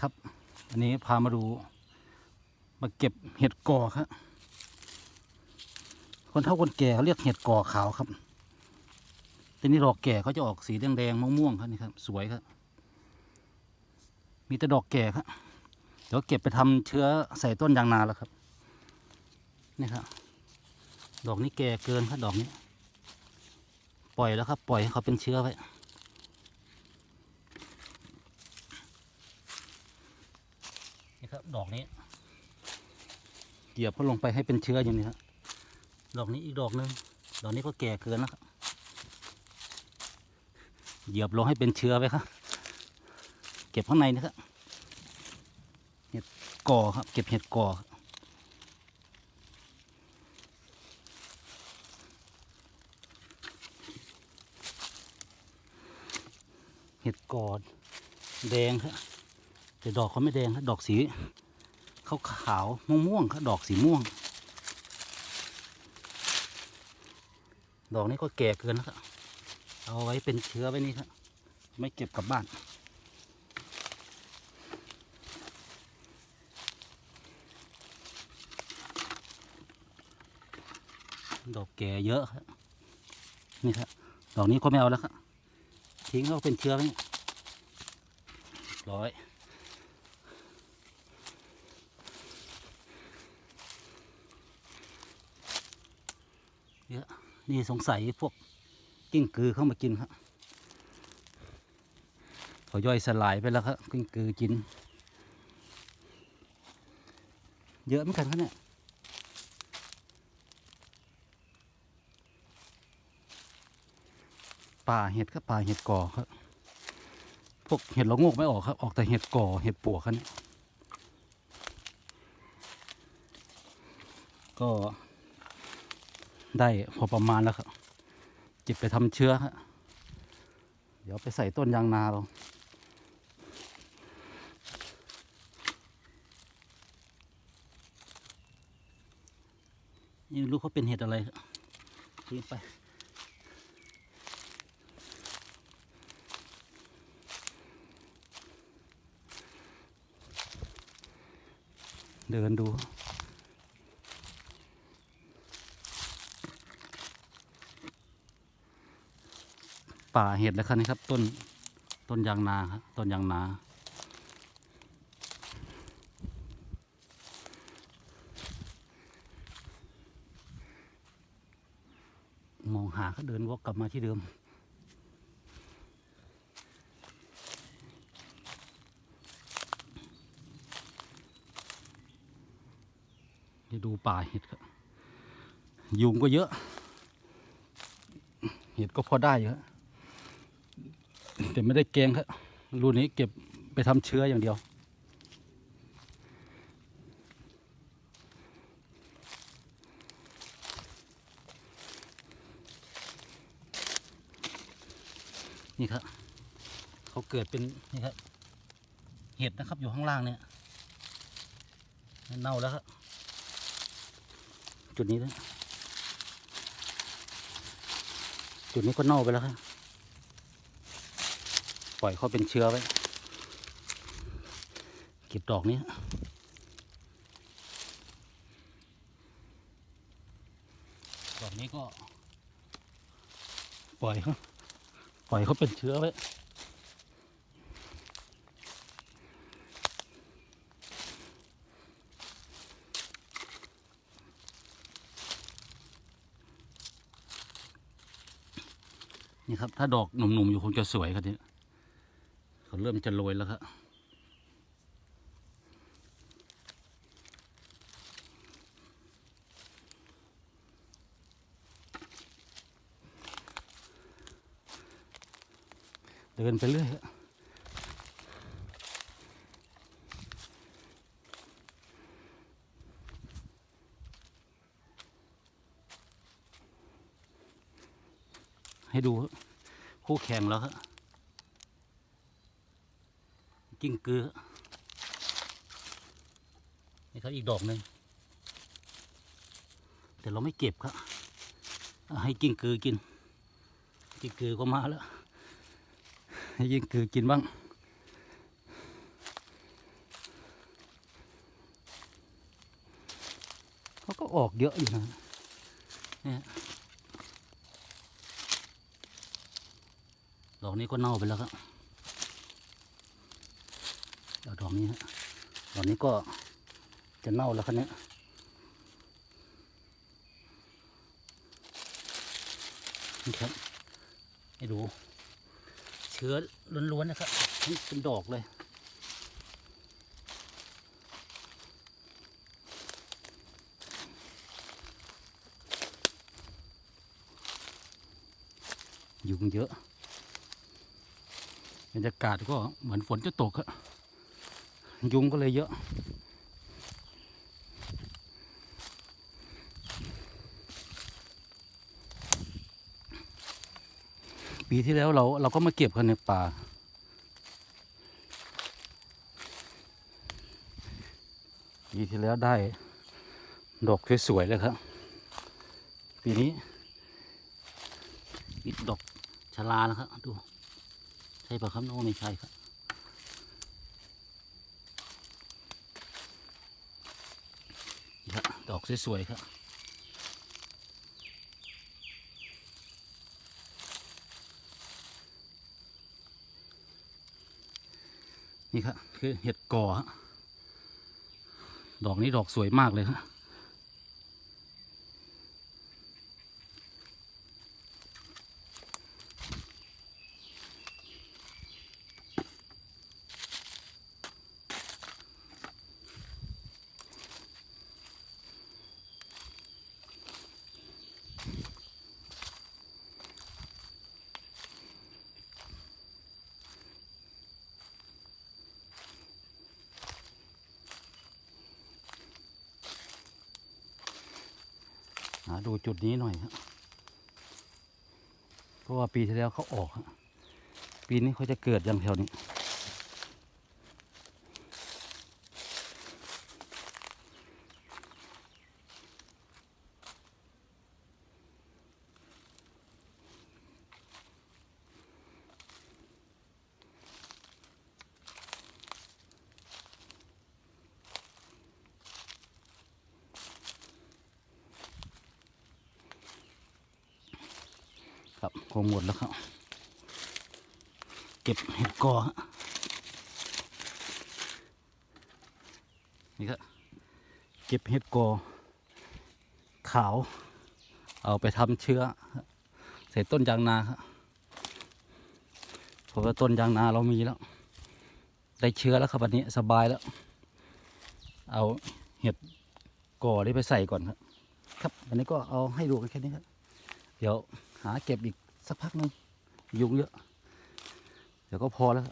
ครับ อันนี้พามาดู มาเก็บเห็ดกอครับคนเฒ่าคนแก่เขาเรียกเห็ดกอขาวครับแต่นี่ดอกแก่เขาจะออกสีแดงๆม่วงๆครับนี่ครับ สวยครับ มีแต่ดอกแก่ครับ เดี๋ยวเก็บไปทำเชื้อใส่ต้นยางนาแล้วครับ นี่ครับ ดอกนี้แก่เกินครับดอกนี้ ปล่อยแล้วครับ ปล่อยให้เขาเป็นเชื้อไว้ นี่ครับ ดอกนี้เหยียบเขาลงไปให้เป็นเชื้ออย่างนี้ครับดอกนี้อีกดอกหนึ่งดอกนี้ก็แก่เกินแล้วครับเหยียบลงให้เป็นเชื้อไว้ครับ เก็บข้างในนะครับเห็ดก่อครับ เก็บเห็ดก่อครับเห็ดกอดแดงครับ แต่ดอกเขาไม่แดงครับดอกสีขาวขาวๆม่วงครับดอกสีม่วง ดอกนี้ก็แก่เกินแล้วครับเอาไว้เป็นเชื้อไว้นี่ครับไม่เก็บกลับบ้านดอกแก่เยอะครับนี่ครับดอกนี้ก็ไม่เอาแล้วครับทิ้งเขาเป็นเชื้อไว้ร้อย เยอะนี่สงสัยพวกกิ้งกือเข้ามากินครับเขาย่อยสลายไปแล้วครับกิ้งกือกิน เยอะเหมือนกันครับเนี่ยป่าเห็ดครับป่าเห็ดก่อครับพวกเห็ดละโงกไม่ออกครับออกแต่เห็ดก่อเห็ดปวกครับเนี่ยก็ ได้พอประมาณแล้วครับเก็บไปทำเชื้อครับเดี๋ยวไปใส่ต้นยางนาเรานี่ไม่รู้เขาเป็นเห็ดอะไรทิ้งไป เดินดู ป่าเห็ดแล้วครับนี่ครับ ต้นต้นยางนาครับต้นยางนามองหาก็เดินวกกลับมาที่เดิม จะดูป่าเห็ดครับยุงก็เยอะ เห็ดก็พอได้อยู่ครับ แต่ไม่ได้แกงครับรุ่นนี้เก็บไปทำเชื้ออย่างเดียว นี่ครับเขาเกิดเป็นนี่ครับเห็ดนะครับอยู่ข้างล่างเนี่ยเน่าแล้วครับจุดนี้นะจุดนี้ก็เน่าไปแล้วครับ ล่อยเขาเป็นเชื้อไว้ เก็บดอกนี้ดอกนี้ก็ ปล่อยเขาปล่อยเขาเป็นเชื้อไว้นี่ครับ ถ้าดอกหนุ่มๆอยู่คงจะสวยครับเนี่ย เขาเริ่มจะโรยแล้วครับเดินไปเรื่อยให้ดูคู่แข่งแล้วครับ กิ้งกือนี่ครับอีกดอกหนึ่งแต่เราไม่เก็บครับ ให้กิ้งกือกิน กิ้งกือก็มาแล้ว ให้กิ้งกือกินบ้างเขาก็ออกเยอะอยู่นะเนี่ยดอกนี้ก็เน่าไปแล้วครับ เอาดอกนี้ฮะดอกนี้ก็จะเน่าแล้วครับเนี่ยนี่ครับให้ดูเชื้อล้วนๆนะครับนี่เป็นดอกเลยยุงเยอะบรรยากาศก็เหมือนฝนจะตกอะ ยุงก็เลยเยอะปีที่แล้วเราเราก็มาเก็บกันในป่า ปีที่แล้วได้ดอกสวยๆเลยครับ ปีนี้อีกดอกชลานะครับดู ใช่ปะครับโน้ไม่ใช่ครับ นี่ครับ ด อกสวยๆครับนี่ครับคือเห็ดก่อดอกนี้ดอกสวยมากเลยครับ หาดูจุดนี้หน่อยครับเพราะว่าปีที่แล้วเขาออก ปีนี้เขาจะเกิดอย่างแถวนี้ ครับคงหมดแล้วครับ เก็บเห็ดกอนี่ครับเก็บเห็ดกอ ขาว เอาไปทำเชื้อใส่ต้นยางนาครับเพราะว่าต้นยางนาเรามีแล้ว ได้เชื้อแล้วครับวันนี้สบายแล้ว เอาเห็ดกอนี้ไปใส่ก่อนครับ ครับวันนี้ก็เอาให้ดูกันแค่นี้ครับ เดี๋ยวหาเก็บอีกสักพักหนึงยุงเยอะ เดี๋ยวก็พอแล้ว